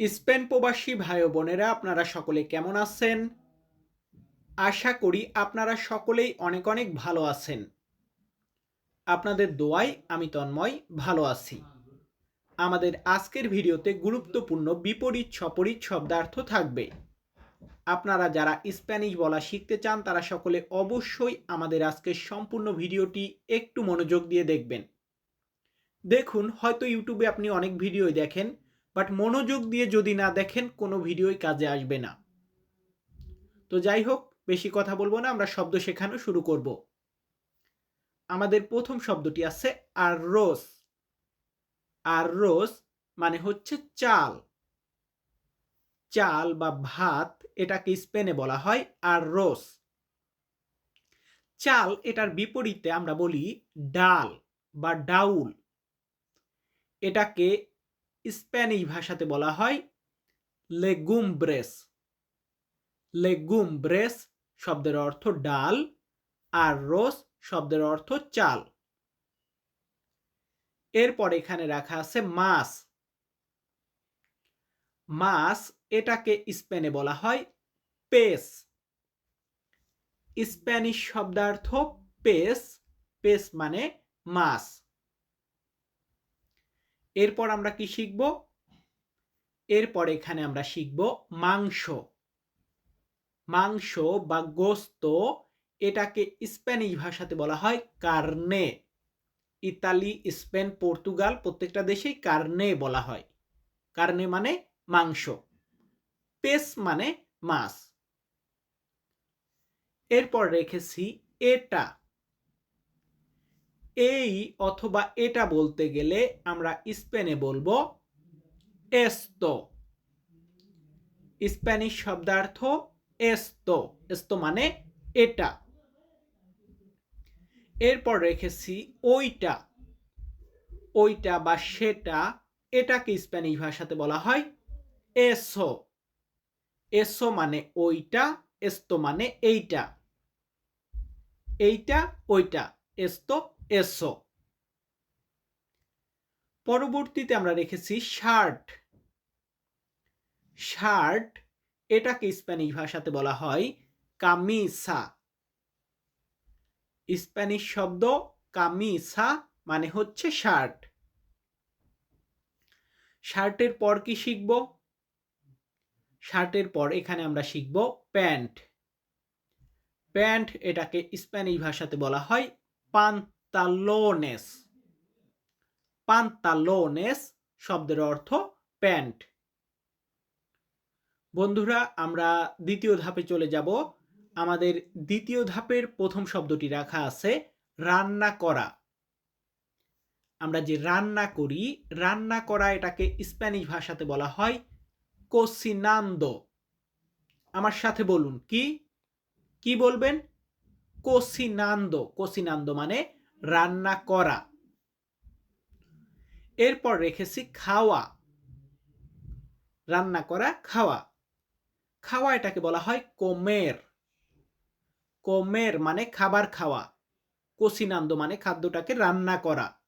Spain প্রবাসী ভাই বোনেরা, আপনারা সকলে কেমন আছেন? আশা করি আপনারা সকলেই অনেক অনেক ভালো আছেন। আপনাদের দোয়ায় আমি তন্ময়, ভালো আছি। আমাদের আজকের ভিডিওতে গুরুত্বপূর্ণ বিপরীত সপরীত শব্দার্থ থাকবে। আপনারা যারা স্প্যানিশ বলা শিখতে চান, তারা সকলে অবশ্যই আমাদের আজকের সম্পূর্ণ ভিডিওটি একটু মনোযোগ দিয়ে দেখবেন। দেখুন, হয়তো ইউটিউবে আপনি অনেক ভিডিওই দেখেন বাট মনোযোগ দিয়ে যদি না দেখেন, কোনো ভিডিওই কাজে আসবে না। তো যাই হোক, বেশি কথা বলব না, আমরা শব্দ শেখানো শুরু করব। আমাদের প্রথম শব্দটি আছে আর রোজ আর রোজ মানে হচ্ছে চাল। চাল বা ভাত, এটাকে স্পেনে বলা হয় আর রোস চাল, এটার বিপরীতে আমরা বলি ডাল বা ডাউল। এটাকে স্প্যানিশ ভাষাতে বলা হয় লেগুমব্রেস লেগুমব্রেস শব্দের অর্থ ডাল আর রোস শব্দের অর্থ চাল। এরপর এখানে রাখা আছে মাছ। মাছ এটাকে স্পেনে বলা হয় পেস। স্প্যানিশ শব্দার্থ পেস পেস মানে মাছ। এরপর আমরা কি শিখব? এরপর এখানে আমরা শিখব মাংস। মাংস বা গোস্ত এটাকে স্প্যানিশ ভাষাতে বলা হয় কার্নে। ইতালি, স্পেন, পর্তুগাল প্রত্যেকটা দেশেই কার্নে বলা হয়। কার্নে মানে মাংস। পেস মানে মাছ। এরপর রেখেছি এটা। এই অথবা এটা বলতে গেলে আমরা স্পেনে বলব এস্তো। স্প্যানিশ শব্দার্থ এস্তো। এস্তো মানে এটা। এরপর রেখেছি ওইটা। ওইটা বা সেটা, এটাকে স্প্যানিশ ভাষাতে বলা হয় এসো। এসো মানে ওইটা, এস্তো মানে এইটা। এইটা, ওইটা, এস্তো এসো। পরবর্তীতে আমরা রেখেছি শার্ট। শার্ট, এটাকে স্প্যানিশ ভাষাতে বলা হয় কামিসা। স্প্যানিশ শব্দ কামিসা মানে হচ্ছে শার্ট। শার্টের পর কি শিখব? শার্টের পর এখানে আমরা শিখব প্যান্ট। প্যান্ট এটাকে স্প্যানিশ ভাষাতে বলা হয় পান্তালোনেস পান্তালোনেস শব্দের অর্থ প্যান্ট বন্ধুরা, আমরা দ্বিতীয় ধাপে চলে যাব। আমাদের দ্বিতীয় ধাপের প্রথম শব্দটি রাখা আছে রান্না করা। আমরা যে রান্না করি, রান্না করা এটাকে স্প্যানিশ ভাষাতে বলা হয় কোসিনান্দো আমার সাথে বলুন, কি? কি বলবেন? কোসিনান্দো কোসিনান্দো মানে রান্না করা। এরপর রেখেছি খাওয়া। রান্না করা, খাওয়া। খাওয়া এটাকে বলা হয় কোমের। কোমের মানে খাবার খাওয়া। কোসিনান্দ মানে খাদ্যটাকে রান্না করা।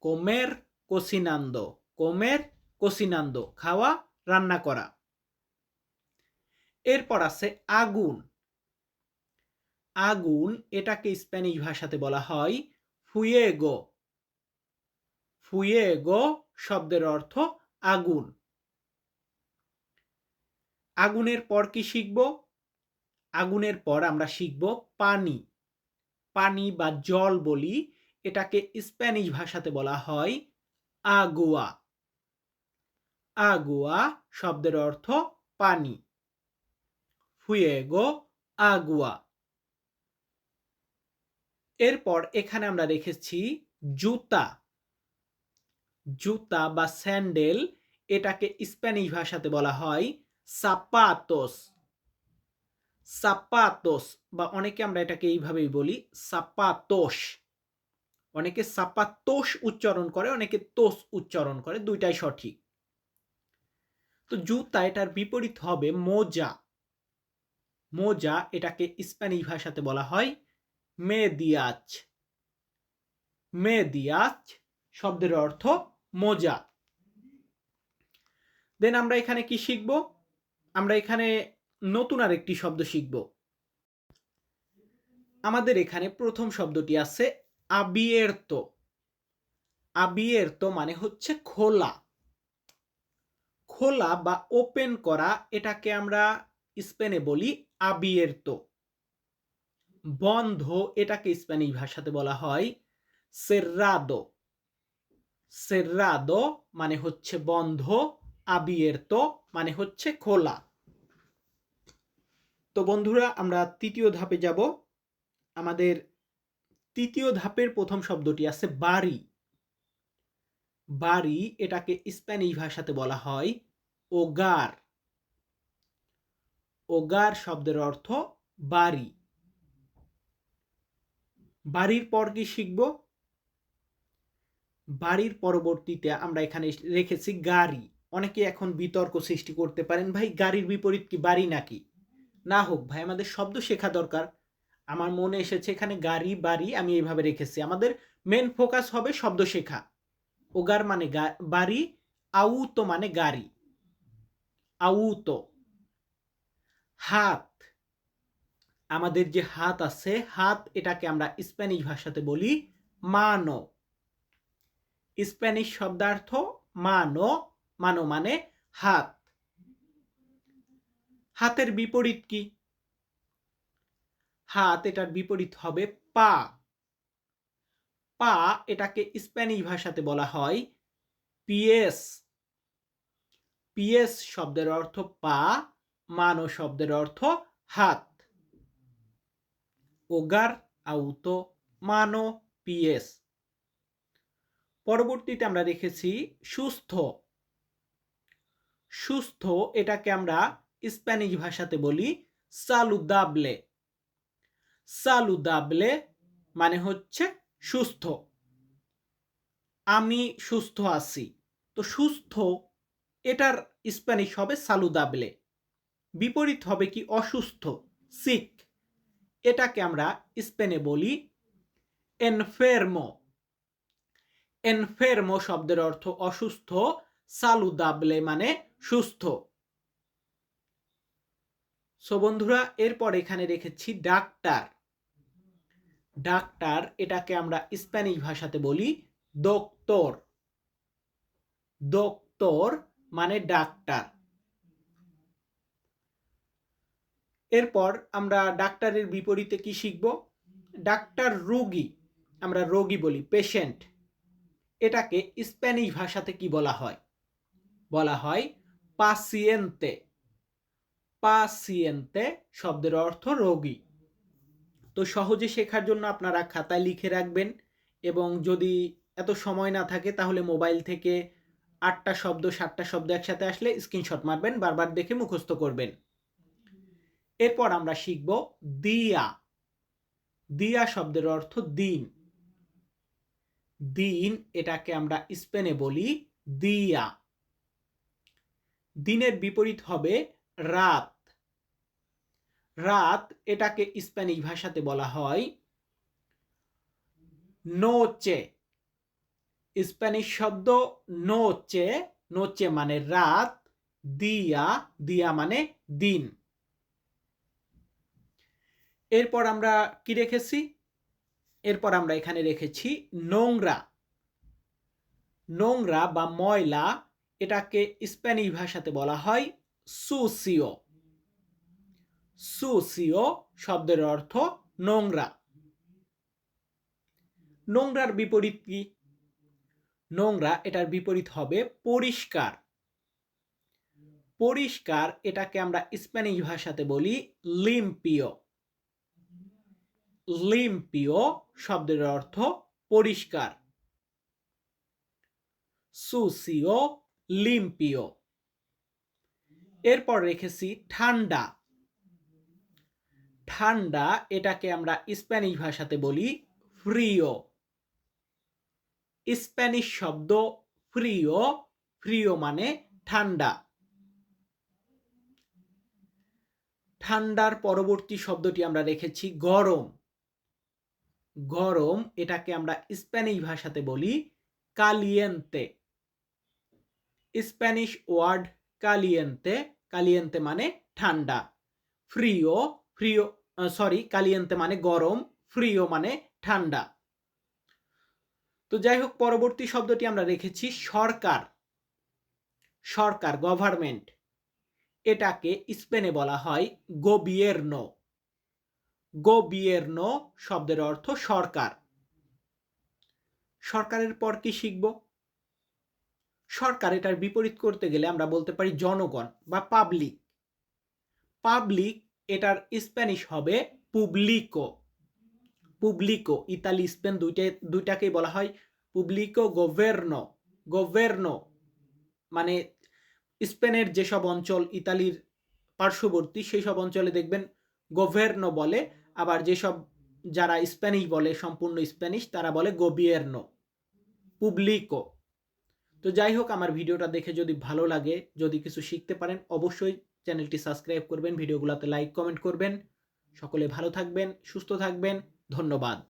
কোমের, কোসিনান্দ। কোমের, কোসিনান্দ। খাওয়া, রান্না করা। এরপর আছে আগুন। আগুন এটাকে স্প্যানিশ ভাষাতে বলা হয় ফুয়েগো ফুয়েগো শব্দের অর্থ আগুন। আগুনের পর কি শিখব? আগুনের পর আমরা শিখব পানি। পানি বা জল বলি, এটাকে স্প্যানিশ ভাষাতে বলা হয় আগুয়া। আগুয়া শব্দের অর্থ পানি। ফুয়েগো আগুয়া। এরপর এখানে আমরা রেখেছি জুতা। জুতা বা স্যান্ডেল, এটাকে স্প্যানিশ ভাষাতে বলা হয় সাপাতোস। সাপাতোস বা অনেকে আমরা এটাকে এইভাবেই বলি সাপাতোস অনেকে সাপাতোস উচ্চারণ করে, অনেকে তোস উচ্চারণ করে, দুইটাই সঠিক। তো জুতা এটার বিপরীত হবে মোজা। মোজা এটাকে স্প্যানিশ ভাষাতে বলা হয় মেদিয়াচ মেদিয়াচ শব্দের অর্থ মোজা। দেন আমরা এখানে কি শিখব? আমরা এখানে নতুন আর একটি শব্দ শিখব। আমাদের এখানে প্রথম শব্দটি আছে আবিয়ের্তো। আবিয়ের্তো মানে হচ্ছে খোলা। খোলা বা ওপেন করা, এটাকে আমরা স্পেনে বলি আবিয়ের্তো। বন্ধ এটাকে স্প্যানিশ ভাষাতে বলা হয় সের্রাদো সের্রাদো মানে হচ্ছে বন্ধ আবিয়ের্তো মানে হচ্ছে খোলা। তো বন্ধুরা, আমরা তৃতীয় ধাপে যাব। আমাদের তৃতীয় ধাপের প্রথম শব্দটি আছে বাড়ি। বাড়ি এটাকে স্প্যানিশ ভাষাতে বলা হয় ওগার ওগার শব্দের অর্থ বাড়ি। বাড়ির পর কি শিখব? বাড়ির পরবর্তীতে আমরা এখানে রেখেছি গাড়ি। অনেকে এখন বিতর্ক সৃষ্টি করতে পারেন, ভাই, গাড়ির বিপরীত কি, বাড়ি নাকি? না হোক ভাই, আমাদের শব্দ শেখা দরকার। আমার মনে এসেছে এখানে গাড়ি, বাড়ি আমি এইভাবে রেখেছি। আমাদের মেন ফোকাস হবে শব্দ শেখা। ওগার মানে বাড়ি, আউতো মানে গাড়ি। আউতো। হাত। আমাদের যে হাত আছে, হাত এটাকে আমরা স্প্যানিশ ভাষাতে বলি মানো। স্প্যানিশ শব্দার্থ মানো মানো মানে হাত। হাতের বিপরীত কি? হাত এটার বিপরীত হবে পা। পা এটাকে স্প্যানিশ ভাষাতে বলা হয় পিএস। পিএস শব্দের অর্থ পা, মানো শব্দের অর্থ হাত। ওগার আউতো মানো পিএস পরবর্তীতে আমরা দেখেছি সুস্থ। সুস্থ এটাকে আমরা স্প্যানিশ ভাষাতে বলি সালুদাবলে সালুদাবলে মানে হচ্ছে সুস্থ। আমি সুস্থ আছি। তো সুস্থ এটার স্প্যানিশ হবে সালুদাবলে বিপরীত হবে কি? অসুস্থ সিক এটাকে আমরা স্পেনে বলি এনফেরমো এনফেরমো শব্দের অর্থ অসুস্থ সালুদাবলে মানে সুস্থ। সো বন্ধুরা, এরপর এখানে রেখেছি ডাক্তার। ডাক্তার এটাকে আমরা স্প্যানিশ ভাষাতে বলি দোক্তর দোক্তর মানে ডাক্তার। এরপর আমরা ডাক্তারের বিপরীতে কি শিখব? ডাক্তার রোগী, আমরা রোগী বলি পেশেন্ট এটাকে স্প্যানিশ ভাষাতে কি বলা হয়? বলা হয় পাসিয়েন্তে পাসিয়েন্তে শব্দের অর্থ রোগী। তো সহজে শেখার জন্য আপনারা খাতায় লিখে রাখবেন এবং যদি এত সময় না থাকে তাহলে মোবাইল থেকে আটটা শব্দ, সাতটা শব্দ একসাথে আসলে স্ক্রিনশট মারবেন, বারবার দেখে মুখস্থ করবেন। এরপর আমরা শিখব দিয়া। দিয়া শব্দের অর্থ দিন। দিন এটাকে আমরা স্পেনে বলি দিয়া। দিনের বিপরীত হবে রাত। রাত এটাকে স্প্যানিশ ভাষাতে বলা হয় নোচে স্প্যানিশ শব্দ নোচে নোচে মানে রাত, দিয়া দিয়া মানে দিন। এরপর আমরা কি রেখেছি? এরপর আমরা এখানে রেখেছি নোংরা। নোংরা বা ময়লা এটাকে স্প্যানিশ ভাষাতে বলা হয় সুসিও। সুসিও শব্দের অর্থ নোংরা। নোংরার বিপরীত কি? নোংরা এটার বিপরীত হবে পরিষ্কার। পরিষ্কার এটাকে আমরা স্প্যানিশ ভাষাতে বলি লিম্পিও। লিম্পিও শব্দের অর্থ পরিষ্কার। সুসিও লিম্পিও এরপর রেখেছি ঠান্ডা। ঠান্ডা এটাকে আমরা স্প্যানিশ ভাষাতে বলি ফ্রিও স্প্যানিশ শব্দ ফ্রিও ফ্রিও মানে ঠান্ডা। ঠান্ডার পরবর্তী শব্দটি আমরা রেখেছি গরম। গরম এটাকে আমরা স্প্যানিশ ভাষাতে বলি কালিয়েন্তে স্প্যানিশ ওয়ার্ড কালিয়েন্তে কালিয়েন্তে মানে ঠান্ডা। ফ্রিও ফ্রিও সরি কালিয়েন্তে মানে গরম ফ্রিও মানে ঠান্ডা। তো যাই হোক, পরবর্তী শব্দটি আমরা রেখেছি সরকার। সরকার গভর্নমেন্ট এটাকে স্পেনে বলা হয় গোবিয়ের্নো। গোবিয়ের্নো শব্দের অর্থ সরকার। সরকারের পর কি শিখব? সরকার এটার বিপরীত করতে গেলে আমরা বলতে পারি জনগণ বা পাবলিক পাবলিক এটার স্প্যানিশ হবে পুবলিকো পুবলিকো ইতালি, স্পেন দুইটা দুইটাকেই বলা হয় পুবলিকো গোভের্নো গোভের্নো মানে স্পেনের যেসব অঞ্চল, ইতালির পার্শ্ববর্তী সেই সব অঞ্চলে দেখবেন গোভের্নো বলে আবার যেসব যারা স্প্যানিশ বলে, সম্পূর্ণ স্প্যানিশ, তারা বলে গোবিয়ের্নো পুবলিকো তো যাই হোক, আমার ভিডিওটা দেখে যদি ভালো লাগে, যদি কিছু শিখতে পারেন, অবশ্যই চ্যানেলটি সাবস্ক্রাইব করবেন, ভিডিওগুলোতে লাইক, কমেন্ট করবেন। সকলে ভালো থাকবেন, সুস্থ থাকবেন, ধন্যবাদ।